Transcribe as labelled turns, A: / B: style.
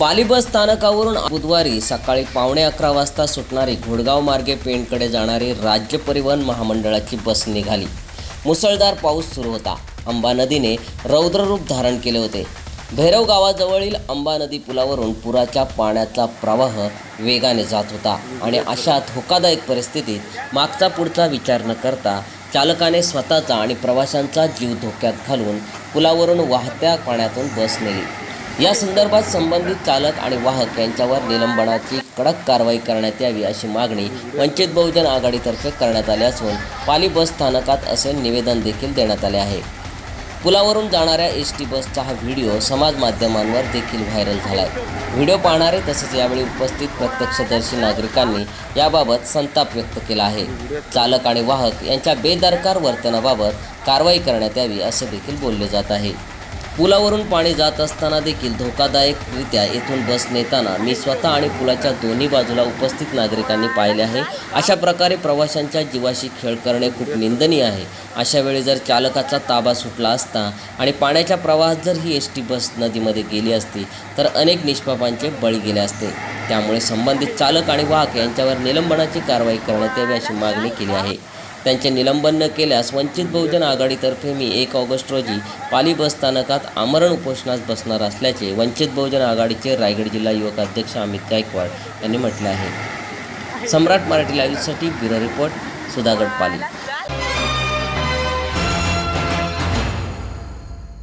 A: पाली बस स्थानकावरून बुधवारी सकाळी पावणे अकरा वाजता सुटणारी घोडगाव मार्गे पेणकडे जाणारी राज्य परिवहन महामंडळाची बस निघाली. मुसळधार पाऊस सुरू होता. अंबा नदीने रौद्ररूप धारण केले होते. भैरव गावाजवळील अंबा नदी पुलावरून पुराच्या पाण्याचा प्रवाह वेगाने जात होता आणि अशा धोकादायक परिस्थितीत मागचा पुढचा विचार न करता चालकाने स्वतःचा आणि प्रवाशांचा जीव धोक्यात घालून पुलावरून वाहत्या पाण्यातून बस नेली. या संदर्भात संबंधित चालक आणि वाहक यांच्यावर निलंबनाची कडक कारवाई करण्यात यावी अशी मागणी वंचित बहुजन आघाडीतर्फे करण्यात आली असून पाली बस स्थानकात असे निवेदन देखील देण्यात आले आहे. पुलावरून जाणाऱ्या एस टी बसचा हा व्हिडिओ समाज माध्यमांवर देखील व्हायरल झाला आहे व्हिडिओ पाहणारे तसेच यावेळी उपस्थित प्रत्यक्षदर्शी नागरिकांनी याबाबत संताप व्यक्त केला आहे. चालक आणि वाहक यांच्या बेदरकार वर्तनाबाबत कारवाई करण्यात यावी असे देखील बोलले जात आहे. पुलावरून पाणी जात असताना देखील धोकादायकरित्या येथून बस नेताना मी स्वतः आणि पुलाच्या दोन्ही बाजूला उपस्थित नागरिकांनी पाहिले आहे. अशा प्रकारे प्रवाशांच्या जीवाशी खेळ करणे खूप निंदनीय आहे. अशा वेळी जर चालकाचा ताबा सुटला असता आणि पाण्याच्या प्रवाहात जर ही एस टी बस नदीमध्ये गेली असती तर अनेक निष्पापांचे बळी गेले असते. त्यामुळे संबंधित चालक आणि वाहक यांच्यावर निलंबनाची कारवाई करण्यात यावी अशी मागणी केली आहे. त्यांचे निलंबन न केल्यास वंचित बहुजन आघाडीतर्फे मी एक ऑगस्ट रोजी पाली बस स्थानकात आमरण उपोषणास बसणार असल्याचे वंचित बहुजन आघाडीचे रायगड जिल्हा युवक अध्यक्ष अमित गायकवाड यांनी म्हटले आहे. सम्राट मराठी लाईव्हसाठी ब्युरो रिपोर्ट सुधागड पाली.